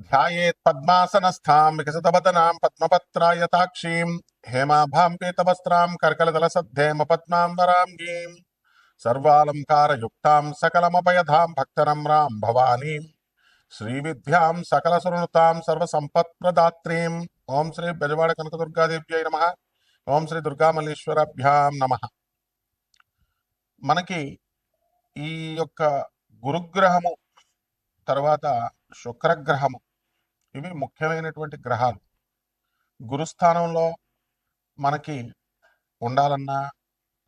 ధ్యాయేత్ పద్మాసనస్థాం వికసితవదనాం పద్మపత్రాయతాక్షీం హేమాభాం పీతవస్త్రాం కర్కలదల సద్ధేమ పద్మాం వరాంగీం సర్వాలంకారయుక్తాం సకలమపయధాం భక్తనమ్రాం భవానీం శ్రీవిద్యాం సకల సునృతాం సర్వసంపత్ప్రదాత్రీం ఓం శ్రీ బెజవాడ కనకదుర్గాదేవ్యై నమ ఓం శ్రీ దుర్గామల్లేశ్వరభ్యాం నమ మనకి ఈ యొక్క గురుగ్రహము తర్వాత శుక్రగ్రహము ఇవి ముఖ్యమైనటువంటి గ్రహాలు. గురుస్థానంలో మనకి ఉండాలన్నా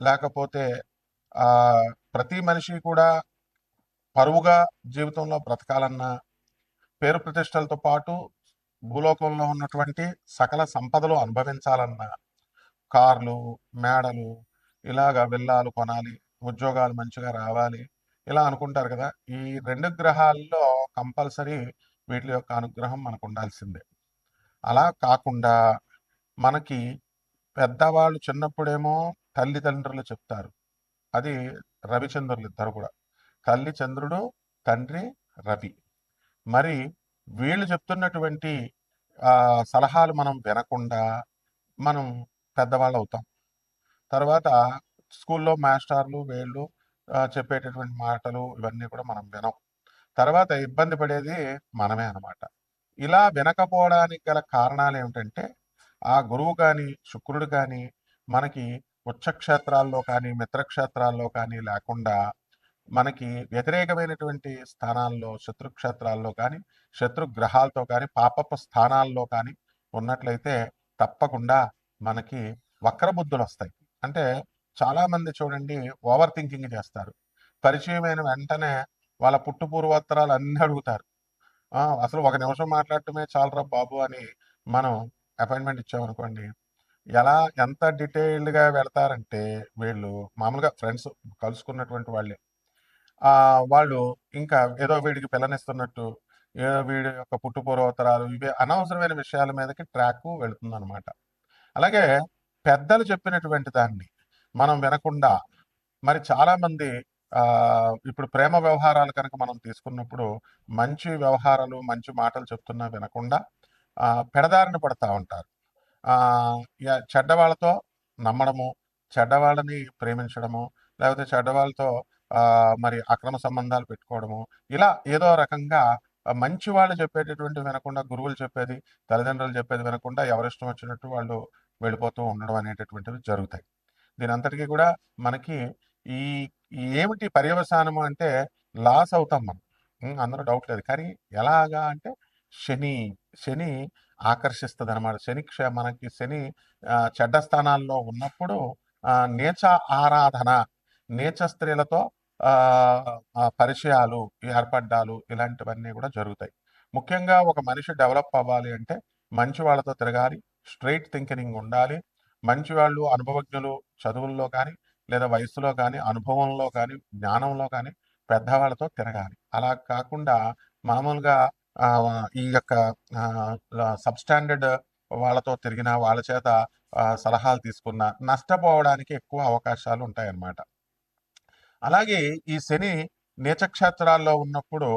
లేకపోతే ప్రతి మనిషి కూడా పరువుగా జీవితంలో బ్రతకాలన్నా పేరు ప్రతిష్టలతో పాటు భూలోకంలో ఉన్నటువంటి సకల సంపదలు అనుభవించాలన్నా కార్లు మేడలు ఇలాగ విల్లాలు కొనాలి ఉద్యోగాలు మంచిగా రావాలి ఇలా అనుకుంటారు కదా. ఈ రెండు గ్రహాల్లో కంపల్సరీ వీటి యొక్క అనుగ్రహం మనకు ఉండాల్సిందే అలా కాకుండా మనకి పెద్దవాళ్ళు చిన్నప్పుడేమో తల్లిదండ్రులు చెప్తారు. అది రవిచంద్రులు ఇద్దరు కూడా. తల్లి చంద్రుడు తండ్రి రవి. మరి వీళ్ళు చెప్తున్నటువంటి సలహాలు మనం వినకుండా మనం పెద్దవాళ్ళు అవుతాం తర్వాత స్కూల్లో మాస్టర్లు వీళ్ళు చెప్పేటటువంటి మాటలు ఇవన్నీ కూడా మనం వినం. తర్వాత ఇబ్బంది పడేది మనమే అన్నమాట. ఇలా వినకపోవడానికి గల కారణాలు ఏమిటంటే ఆ గురువు కానీ శుక్రుడు కానీ మనకి ఉచ్చక్షేత్రాల్లో కానీ మిత్రక్షేత్రాల్లో కానీ లేకుండా మనకి వ్యతిరేకమైనటువంటి స్థానాల్లో శత్రుక్షేత్రాల్లో కానీ శత్రు గ్రహాలతో కానీ పాపపు స్థానాల్లో కానీ ఉన్నట్లయితే తప్పకుండా మనకి వక్రబుద్ధులు వస్తాయి. అంటే చాలామంది చూడండి ఓవర్ థింకింగ్ చేస్తారు. పరిచయమైన వెంటనే వాళ్ళ పుట్టు పూర్వోత్తరాలు అన్ని అడుగుతారు. అసలు ఒక నిమిషం మాట్లాడటమే చాలరా బాబు అని మనం అపాయింట్మెంట్ ఇచ్చామనుకోండి ఎలా ఎంత డీటెయిల్డ్గా వెళ్తారంటే వీళ్ళు మామూలుగా ఫ్రెండ్స్ కలుసుకున్నటువంటి వాళ్ళే. వాళ్ళు ఇంకా ఏదో వీడికి పిల్లనిస్తున్నట్టు ఏదో వీడి యొక్క పుట్టు పూర్వోత్తరాలు ఇవి అనవసరమైన విషయాల మీదకి ట్రాక్ వెళుతుంది అనమాట అలాగే పెద్దలు చెప్పినటువంటి దాన్ని మనం వినకుండా మరి చాలామంది ఇప్పుడు ప్రేమ వ్యవహారాలు కనుక మనం తీసుకున్నప్పుడు మంచి వ్యవహారాలు మంచి మాటలు చెప్తున్నా వినకుండా పెడదారిని పెడదారిన పడతా ఉంటారు. చెడ్డవాళ్ళతో నమ్మడము చెడ్డవాళ్ళని ప్రేమించడము లేకపోతే చెడ్డవాళ్ళతో మరి అక్రమ సంబంధాలు పెట్టుకోవడము ఇలా ఏదో రకంగా మంచి వాళ్ళు చెప్పేటటువంటి వినకుండా గురువులు చెప్పేది తల్లిదండ్రులు చెప్పేది వినకుండా ఎవరిష్టం వచ్చినట్టు వాళ్ళు వెళ్ళిపోతూ ఉండడం అనేటటువంటివి జరుగుతాయి. దీని అంతటికీ కూడా మనకి ఈ ఏమిటి పర్యవసానము అంటే లాస్ అవుతాం మనం. అందరూ అందులో డౌట్ లేదు. కానీ ఎలాగా అంటే శని శని ఆకర్షిస్తుంది అనమాట శని మనకి శని చెడ్డ స్థానాల్లో ఉన్నప్పుడు నేచ ఆరాధన నేచ స్త్రీలతో పరిచయాలు ఏర్పడ్డాలు ఇలాంటివన్నీ కూడా జరుగుతాయి. ముఖ్యంగా ఒక మనిషి డెవలప్ అవ్వాలి అంటే మంచి వాళ్ళతో తిరగాలి స్ట్రైట్ థింకింగ్ ఉండాలి. మంచి వాళ్ళు అనుభవజ్ఞులు చదువుల్లో కానీ లేదా వయసులో కానీ అనుభవంలో కానీ జ్ఞానంలో కానీ పెద్దవాళ్ళతో తిరగాలి. అలా కాకుండా మామూలుగా ఈ యొక్క సబ్ స్టాండర్డ్ వాళ్ళతో తిరిగిన వాళ్ళ చేత సలహాలు తీసుకున్న నష్టపోవడానికి ఎక్కువ అవకాశాలు ఉంటాయన్నమాట. అలాగే ఈ శని నీచక్షేత్రాల్లో ఉన్నప్పుడు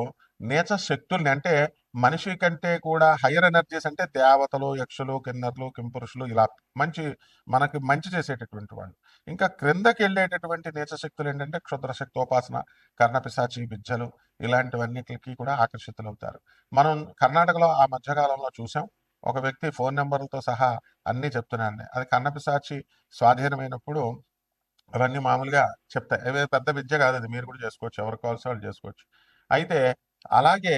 నీచ శక్తుల్ని అంటే మనిషి కంటే కూడా హయ్యర్ ఎనర్జీస్ అంటే దేవతలు యక్షులు కిన్నర్లు కింపురుషులు ఇలా మంచి మనకి మంచి చేసేటటువంటి వాళ్ళు. ఇంకా క్రిందకి వెళ్ళేటటువంటి నీచశక్తులు ఏంటంటే క్షుద్ర శక్తోపాసన కర్ణపిశాచి బిజ్జలు ఇలాంటివన్నిటికి కూడా ఆకర్షితులవుతారు. మనం కర్ణాటకలో ఆ మధ్యకాలంలో చూసాం. ఒక వ్యక్తి ఫోన్ నెంబర్లతో సహా అన్నీ చెప్తున్నాను అది కర్ణపిశాచి స్వాధీనమైనప్పుడు అవన్నీ మామూలుగా చెప్తాయి. అవి పెద్ద విద్య కాదు అది మీరు కూడా చేసుకోవచ్చు. ఎవరు కావాల్సి వాళ్ళు చేసుకోవచ్చు. అయితే అలాగే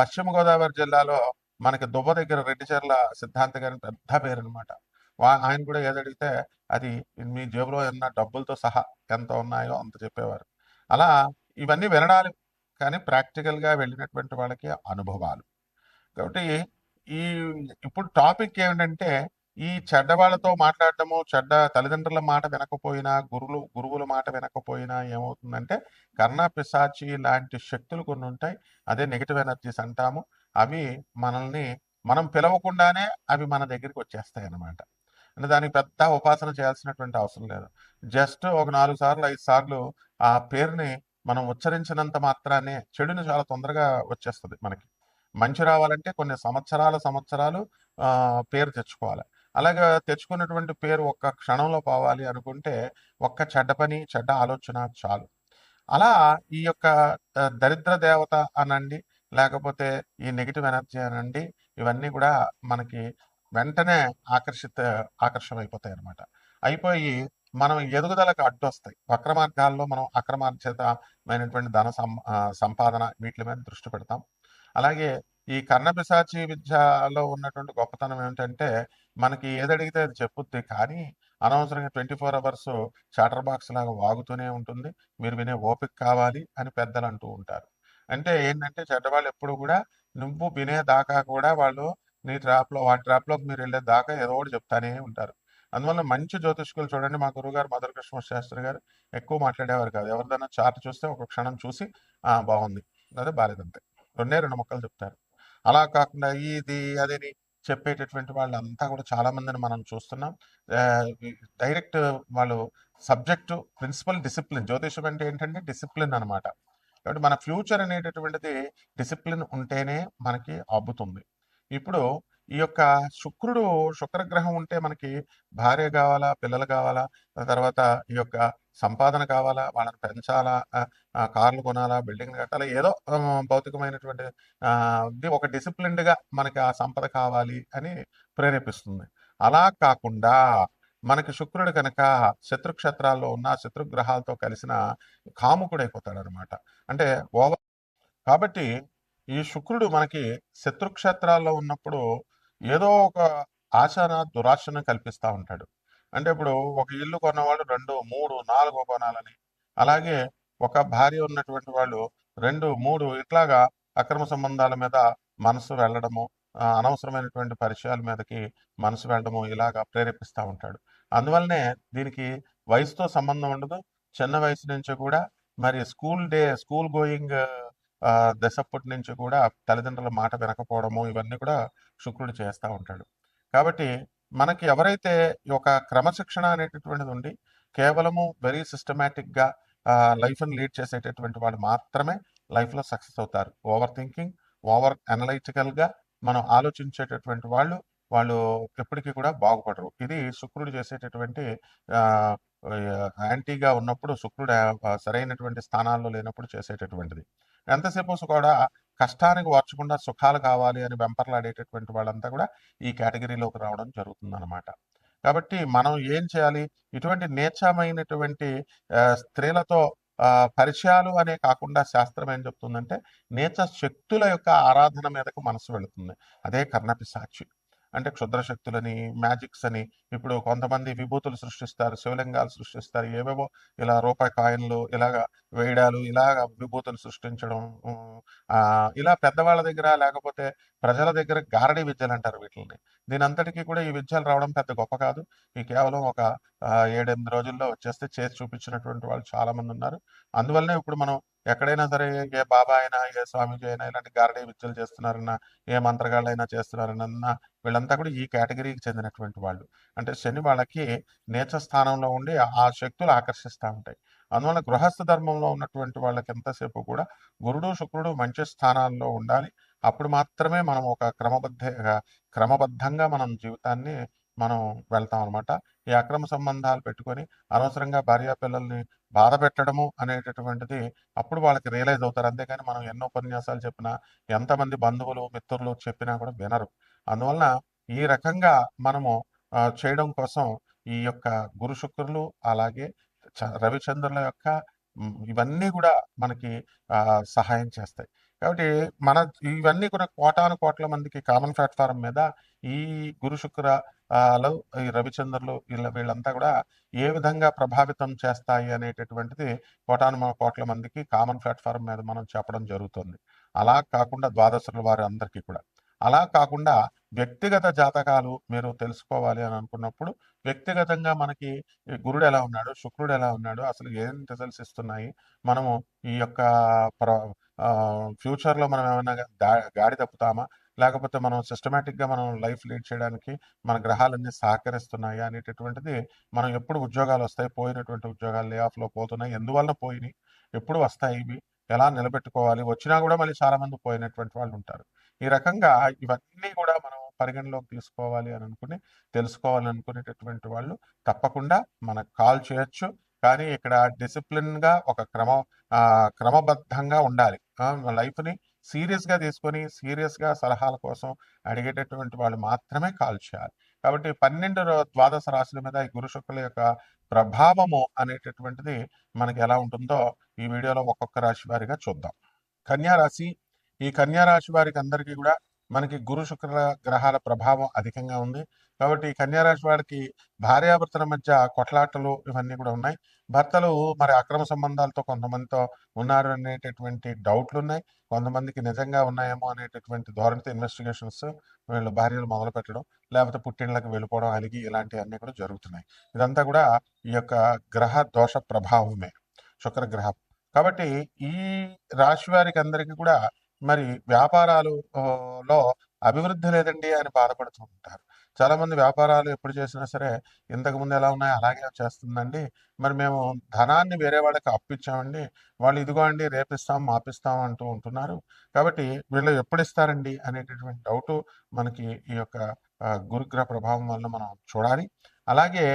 పశ్చిమ గోదావరి జిల్లాలో మనకి దుబ్బ దగ్గర రెడ్డిచెర్ల సిద్ధాంత గారి పెద్ద పేరు అనమాట ఆయన కూడా ఏదడిగితే అది మీ జేబులో ఉన్న డబ్బులతో సహా ఎంత ఉన్నాయో అంత చెప్పేవారు. అలా ఇవన్నీ వినడాలు కానీ ప్రాక్టికల్గా వెళ్ళినటువంటి వాళ్ళకి అనుభవాలు. కాబట్టి ఈ ఇప్పుడు టాపిక్ ఏమిటంటే ఈ చెడ్డ వాళ్ళతో మాట్లాడటము చెడ్డ తల్లిదండ్రుల మాట వినకపోయినా గురువులు గురువుల మాట వినకపోయినా ఏమవుతుందంటే కర్ణ పిశాచి లాంటి శక్తులు కొన్ని ఉంటాయి. అదే నెగిటివ్ ఎనర్జీస్ అంటాము. అవి మనల్ని మనం పిలవకుండానే అవి మన దగ్గరికి వచ్చేస్తాయి అన్నమాట అంటే దానికి పెద్ద ఉపాసన చేయాల్సినటువంటి అవసరం లేదు. జస్ట్ ఒక నాలుగు సార్లు ఐదు సార్లు ఆ పేరుని మనం ఉచ్చరించినంత మాత్రానే చెడుని చాలా తొందరగా వచ్చేస్తుంది మనకి. మంచి రావాలంటే కొన్ని సంవత్సరాల సంవత్సరాలు పేరు తెచ్చుకోవాలి. అలాగే తెచ్చుకున్నటువంటి పేరు ఒక్క క్షణంలో పోవాలి అనుకుంటే ఒక్క చెడ్డ పని చెడ్డ ఆలోచన చాలు. అలా ఈ యొక్క దరిద్ర దేవత అనండి లేకపోతే ఈ నెగిటివ్ ఎనర్జీ అనండి ఇవన్నీ కూడా మనకి వెంటనే ఆకర్షిత ఆకర్షమైపోతాయి అనమాట అయిపోయి మనం ఎదుగుదలకు అడ్డొస్తాయి. వక్ర మార్గాల్లో మనం అక్రమార్జితమైనటువంటి ధన సం సంపాదన వీటి మీద దృష్టి పెడతాం. అలాగే ఈ కర్ణపిశాచి విద్యలో ఉన్నటువంటి గొప్పతనం ఏమిటంటే మనకి ఏదడిగితే అది చెప్పుద్ది. కానీ అనవసరంగా twenty four hours chatter box లాగా వాగుతూనే ఉంటుంది. మీరు వినే ఓపిక కావాలి అని పెద్దలు అంటూ ఉంటారు. అంటే ఏంటంటే చెడ్డవాళ్ళు ఎప్పుడు కూడా నువ్వు వినే దాకా కూడా వాళ్ళు నీ ట్రాప్లో వాటి ట్రాప్లోకి మీరు వెళ్ళే దాకా ఏదో ఒకటి చెప్తానే ఉంటారు. అందువల్ల మంచి జ్యోతిష్కులు చూడండి. మా గురువుగారు మధుర కృష్ణ శాస్త్రి గారు ఎక్కువ మాట్లాడేవారు కాదు. ఎవరిదైనా చార్ట్ చూస్తే ఒక క్షణం చూసి ఆ బాగుంది. అదే బాలేదంతే. రెండే రెండు మొక్కలు చెప్తారు. అలా కాకుండా ఇది అదేని చెప్పేటటువంటి వాళ్ళంతా కూడా చాలా మందిని మనం చూస్తున్నాం. డైరెక్ట్ వాళ్ళు సబ్జెక్టు ప్రిన్సిపల్ డిసిప్లిన్ జ్యోతిషం అంటే ఏంటంటే డిసిప్లిన్ అనమాట కాబట్టి మన ఫ్యూచర్ అనేటటువంటిది డిసిప్లిన్ ఉంటేనే మనకి అబ్బుతుంది. ఇప్పుడు ఈ యొక్క శుక్రుడు శుక్రగ్రహం ఉంటే మనకి భార్య కావాలా పిల్లలు కావాలా తర్వాత ఈ యొక్క సంపాదన కావాలా వాళ్ళని పెంచాలా కార్లు కొనాలా బిల్డింగ్లు కట్టాలా ఏదో భౌతికమైనటువంటి ఇది ఒక డిసిప్లిన్డ్గా మనకి ఆ సంపద కావాలి అని ప్రేరేపిస్తుంది. అలా కాకుండా మనకి శుక్రుడు కనుక శత్రుక్షేత్రాల్లో ఉన్న శత్రుగ్రహాలతో కలిసిన కాముకుడైపోతాడు అనమాట అంటే ఓవర్ కాబట్టి ఈ శుక్రుడు మనకి శత్రుక్షేత్రాల్లో ఉన్నప్పుడు ఏదో ఒక ఆశన దురాశను కల్పిస్తూ ఉంటాడు. అంటే ఇప్పుడు ఒక ఇల్లు కొన్నవాడు రెండు మూడు నాలుగు కొనాలని. అలాగే ఒక భార్య ఉన్నటువంటి వాళ్ళు రెండు మూడు ఇట్లాగా అక్రమ సంబంధాల మీద మనసు వెళ్ళడము అనవసరమైనటువంటి పరిచయాల మీదకి మనసు వెళ్ళడము ఇలాగా ప్రేరేపిస్తూ ఉంటాడు. అందువల్లనే దీనికి వయసుతో సంబంధం ఉండదు. చిన్న వయసు నుంచి కూడా. మరి స్కూల్ డే స్కూల్ గోయింగ్ దశప్పటి నుంచి కూడా తల్లిదండ్రుల మాట వినకపోవడము ఇవన్నీ కూడా శుక్రుడు చేస్తూ ఉంటాడు. కాబట్టి మనకి ఎవరైతే ఈ ఒక క్రమశిక్షణ అనేటటువంటిది ఉండి కేవలము వెరీ సిస్టమేటిక్గా లైఫ్ని లీడ్ చేసేటటువంటి వాళ్ళు మాత్రమే లైఫ్లో సక్సెస్ అవుతారు. ఓవర్ థింకింగ్ ఓవర్ అనలైటికల్గా మనం ఆలోచించేటటువంటి వాళ్ళు వాళ్ళు ఎప్పటికీ కూడా బాగుపడరు. ఇది శుక్రుడు చేసేటటువంటి యాంటీగా ఉన్నప్పుడు శుక్రుడు సరైనటువంటి స్థానాల్లో లేనప్పుడు చేసేటటువంటిది. ఎంతసేపు కూడా కష్టానికి వార్చకుండా సుఖాలు కావాలి అని వెంపర్లాడేటటువంటి వాళ్ళంతా కూడా ఈ కేటగిరీలోకి రావడం జరుగుతుంది అనమాట కాబట్టి మనం ఏం చేయాలి? ఇటువంటి నేచమైనటువంటి స్త్రీలతో పరిచయాలు అనే కాకుండా శాస్త్రం ఏం చెప్తుందంటే నేచ శక్తుల యొక్క ఆరాధన మీదకు మనసు వెళుతుంది. అదే కర్ణపిశాచి. అంటే క్షుద్ర శక్తులని మ్యాజిక్స్ అని ఇప్పుడు కొంతమంది విభూతులు సృష్టిస్తారు శివలింగాలు సృష్టిస్తారు ఏవేవో ఇలా రూపాయి కాయిన్లు ఇలాగా వేయడాలు ఇలాగ విభూతులు సృష్టించడం ఇలా పెద్దవాళ్ళ దగ్గర లేకపోతే ప్రజల దగ్గర గారడీ విద్యలు అంటారు వీటిని దీని అంతటికీ కూడా ఈ విద్యలు రావడం పెద్ద గొప్ప కాదు. ఈ కేవలం ఒక ఏడెనిమిది రోజుల్లో వచ్చేస్తే చేసి చూపించినటువంటి వాళ్ళు చాలా మంది ఉన్నారు. అందువల్లనే ఇప్పుడు మనం ఎక్కడైనా సరే ఏ బాబా అయినా ఏ స్వామీజీ అయినా ఇలాంటి గారడీ విద్యలు చేస్తున్నారన్నా ఏ మంత్రగాళ్ళైనా చేస్తున్నారన్నా వీళ్ళంతా కూడా ఈ కేటగిరీకి చెందినటువంటి వాళ్ళు. అంటే శని వాళ్ళకి నేచ స్థానంలో ఉండి ఆ శక్తులు ఆకర్షిస్తూ ఉంటాయి. అందువల్ల గృహస్థ ధర్మంలో ఉన్నటువంటి వాళ్ళకి ఎంతసేపు కూడా గురుడు శుక్రుడు మంచి స్థానాల్లో ఉండాలి. అప్పుడు మాత్రమే మనం ఒక క్రమబద్ధ క్రమబద్ధంగా మనం జీవితాన్ని మనం వెళ్తాం అనమాట ఈ అక్రమ సంబంధాలు పెట్టుకొని అనవసరంగా భార్య పిల్లల్ని బాధ పెట్టడము అనేటటువంటిది అప్పుడు వాళ్ళకి రియలైజ్ అవుతారు. అంతేకాని మనం ఎన్నో ఉపన్యాసాలు చెప్పినా ఎంతమంది బంధువులు మిత్రులు చెప్పినా కూడా వినరు. అందువలన ఈ రకంగా మనము చేయడం కోసం ఈ యొక్క గురు శుక్రులు అలాగే చ- రవిచంద్రుల యొక్క ఇవన్నీ కూడా మనకి సహాయం చేస్తాయి. కాబట్టి మన ఇవన్నీ కూడా కోటాను కోట్ల మందికి కామన్ ప్లాట్ఫారం మీద ఈ గురు శుక్ర లో ఈ రవిచంద్రులు వీళ్ళ వీళ్ళంతా కూడా ఏ విధంగా ప్రభావితం చేస్తాయి అనేటటువంటిది కోటాను కోట్ల మందికి కామన్ ప్లాట్ఫారం మీద మనం చెప్పడం జరుగుతుంది. అలా కాకుండా ద్వాదశుల వారి అందరికీ కూడా. అలా కాకుండా వ్యక్తిగత జాతకాలు మీరు తెలుసుకోవాలి అని అనుకున్నప్పుడు వ్యక్తిగతంగా మనకి గురుడు ఎలా ఉన్నాడు శుక్రుడు ఎలా ఉన్నాడు అసలు ఏం రిజల్ట్స్ ఇస్తున్నాయి మనము ఈ యొక్క ప్ర ఫ్యూచర్లో మనం ఏమైనా గాడి తప్పుతామా లేకపోతే మనం సిస్టమేటిక్గా మనం లైఫ్ లీడ్ చేయడానికి మన గ్రహాలన్నీ సహకరిస్తున్నాయి అనేటటువంటిది మనం ఎప్పుడు ఉద్యోగాలు వస్తాయి పోయినటువంటి ఉద్యోగాలు లే ఆఫ్లో పోతున్నాయి ఎందువల్ల పోయినాయి ఎప్పుడు వస్తాయి ఇవి ఎలా నిలబెట్టుకోవాలి వచ్చినా కూడా మళ్ళీ చాలామంది పోయినటువంటి వాళ్ళు ఉంటారు. ఈ రకంగా ఇవన్నీ కూడా మనం పరిగణలోకి తీసుకోవాలి అని అనుకుని తెలుసుకోవాలి అనుకునేటటువంటి వాళ్ళు తప్పకుండా మనకు కాల్ చేయొచ్చు. కానీ ఇక్కడ డిసిప్లిన్గా ఒక క్రమ క్రమబద్ధంగా ఉండాలి. లైఫ్ని సీరియస్గా తీసుకొని సీరియస్గా సలహాల కోసం అడిగేటటువంటి వాళ్ళు మాత్రమే కాల్ చేయాలి. కాబట్టి పన్నెండు ద్వాదశ రాశుల మీద ఈ గురు శుక్రుల యొక్క ప్రభావము అనేటటువంటిది మనకి ఎలా ఉంటుందో ఈ వీడియోలో ఒక్కొక్క రాశి వారిగా చూద్దాం. కన్యా రాశి ఈ కన్యా రాశి వారికి అందరికీ కూడా మనకి గురు శుక్ర గ్రహాల ప్రభావం అధికంగా ఉంది. కాబట్టి ఈ కన్యా రాశి వారికి భార్యాభర్తల మధ్య కొట్లాటలు ఇవన్నీ కూడా ఉన్నాయి. భర్తలు మరి అక్రమ సంబంధాలతో కొంతమందితో ఉన్నారు అనేటటువంటి డౌట్లు ఉన్నాయి కొంతమందికి నిజంగా ఉన్నాయేమో అనేటటువంటి ధోరణితో ఇన్వెస్టిగేషన్స్ వీళ్ళు భార్యలు మొదలు పెట్టడం లేకపోతే పుట్టిళ్ళకి వెళ్ళిపోవడం అలిగి ఇలాంటివన్నీ కూడా జరుగుతున్నాయి. ఇదంతా కూడా ఈ యొక్క గ్రహ దోష ప్రభావమే శుక్ర గ్రహం కాబట్టి ఈ రాశి వారికి అందరికీ కూడా మరి వ్యాపారాలు లో అభివృద్ధి లేదండి అని బాధపడుతూ ఉంటారు. చాలా మంది వ్యాపారాలు ఎప్పుడు చేసినా సరే ఇంతకు ముందు ఎలా ఉన్నాయో అలాగే చేస్తుందండి. మరి మేము ధనాన్ని వేరే వాళ్ళకి అప్పిచ్చామండి. వాళ్ళు ఇదిగో అండి రేపిస్తాం మాపిస్తాం అంటూ ఉంటున్నారు. కాబట్టి వీళ్ళు ఎప్పుడు ఇస్తారండి అనేటటువంటి డౌట్ మనకి ఈ యొక్క గురుగ్రహ ప్రభావం వల్ల మనం చూడాలి. అలాగే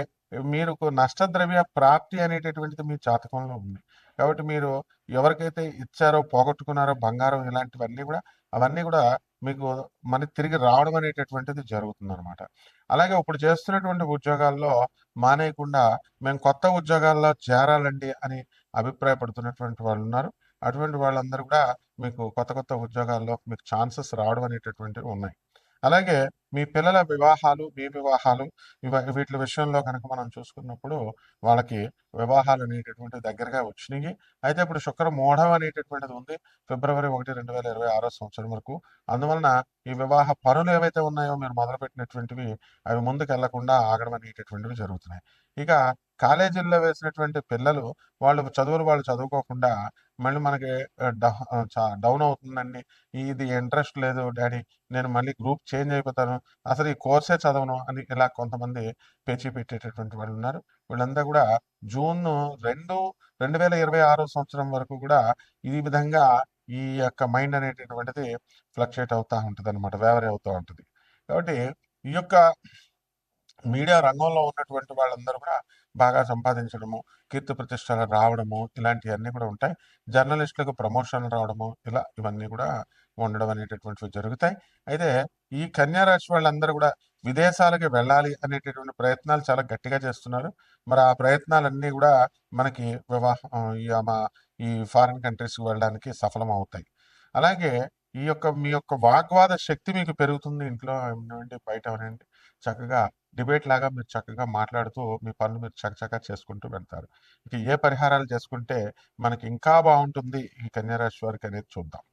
మీరు నష్టద్రవ్య ప్రాప్తి అనేటటువంటిది మీ జాతకంలో ఉంది. కాబట్టి మీరు ఎవరికైతే ఇచ్చారో పోగొట్టుకున్నారో బంగారం ఇలాంటివన్నీ కూడా అవన్నీ కూడా మీకు మనకి తిరిగి రావడం అనేటటువంటిది జరుగుతుంది అనమాట అలాగే ఇప్పుడు చేస్తున్నటువంటి ఉద్యోగాల్లో మానేయకుండా మేము కొత్త ఉద్యోగాల్లో చేరాలండి అని అభిప్రాయపడుతున్నటువంటి వాళ్ళు ఉన్నారు. అటువంటి వాళ్ళందరూ కూడా మీకు కొత్త కొత్త ఉద్యోగాల్లో మీకు ఛాన్సెస్ రావడం అనేటటువంటివి ఉన్నాయి. అలాగే మీ పిల్లల వివాహాలు మీ వివాహాలు ఇవ వీటి విషయంలో కనుక మనం చూసుకున్నప్పుడు వాళ్ళకి వివాహాలు అనేటటువంటి దగ్గరగా వచ్చినాయి అయితే ఇప్పుడు శుక్ర మూఢం అనేటటువంటిది ఉంది ఫిబ్రవరి ఒకటి రెండు వేల ఇరవై ఆరో సంవత్సరం వరకు. అందువలన ఈ వివాహ పనులు ఏవైతే ఉన్నాయో మీరు మొదలుపెట్టినటువంటివి అవి ముందుకు వెళ్ళకుండా ఆగడం అనేటటువంటివి జరుగుతున్నాయి. ఇక కాలేజీల్లో వేసినటువంటి పిల్లలు వాళ్ళు చదువులు వాళ్ళు చదువుకోకుండా మళ్ళీ మనకి డౌన్ అవుతుందండి. ఇది ఇంట్రెస్ట్ లేదు డాడీ నేను మళ్ళీ గ్రూప్ చేంజ్ అయిపోతాను. అసలు ఈ కోర్సే చదవను అని ఇలా కొంతమంది పేచీ పెట్టేటటువంటి వాళ్ళు ఉన్నారు. వీళ్ళంతా కూడా జూన్ రెండు రెండు వేల ఇరవై ఆరో సంవత్సరం వరకు కూడా ఈ విధంగా ఈ యొక్క మైండ్ అనేటటువంటిది ఫ్లక్చుయేట్ అవుతూ ఉంటుంది అనమాట వేవరీ అవుతూ ఉంటుంది. కాబట్టి ఈ యొక్క మీడియా రంగంలో ఉన్నటువంటి వాళ్ళందరూ కూడా బాగా సంపాదించడము కీర్తి ప్రతిష్టలు రావడము ఇలాంటివన్నీ కూడా ఉంటాయి. జర్నలిస్టులకు ప్రమోషన్లు రావడము ఇలా ఇవన్నీ కూడా ఉండడం అనేటటువంటివి జరుగుతాయి. అయితే ఈ కన్యా రాశి వాళ్ళందరూ కూడా విదేశాలకి వెళ్ళాలి అనేటటువంటి ప్రయత్నాలు చాలా గట్టిగా చేస్తున్నారు. మరి ఆ ప్రయత్నాలన్నీ కూడా మనకి వివాహం ఈ మా- ఈ ఫారిన్ కంట్రీస్కి వెళ్ళడానికి సఫలం అవుతాయి. అలాగే ఈ యొక్క మీ యొక్క వాగ్వాద శక్తి మీకు పెరుగుతుంది ఇంట్లో అవనివ్వండి బయట చక్కగా డిబేట్ లాగా మీరు చక్కగా మాట్లాడుతూ మీ పనులు మీరు చక్కచక్క చేసుకుంటూ వెళ్తారు. ఇక ఏ పరిహారాలు చేసుకుంటే మనకి ఇంకా బాగుంటుంది ఈ కన్యారాశి వారికి అనేది చూద్దాం.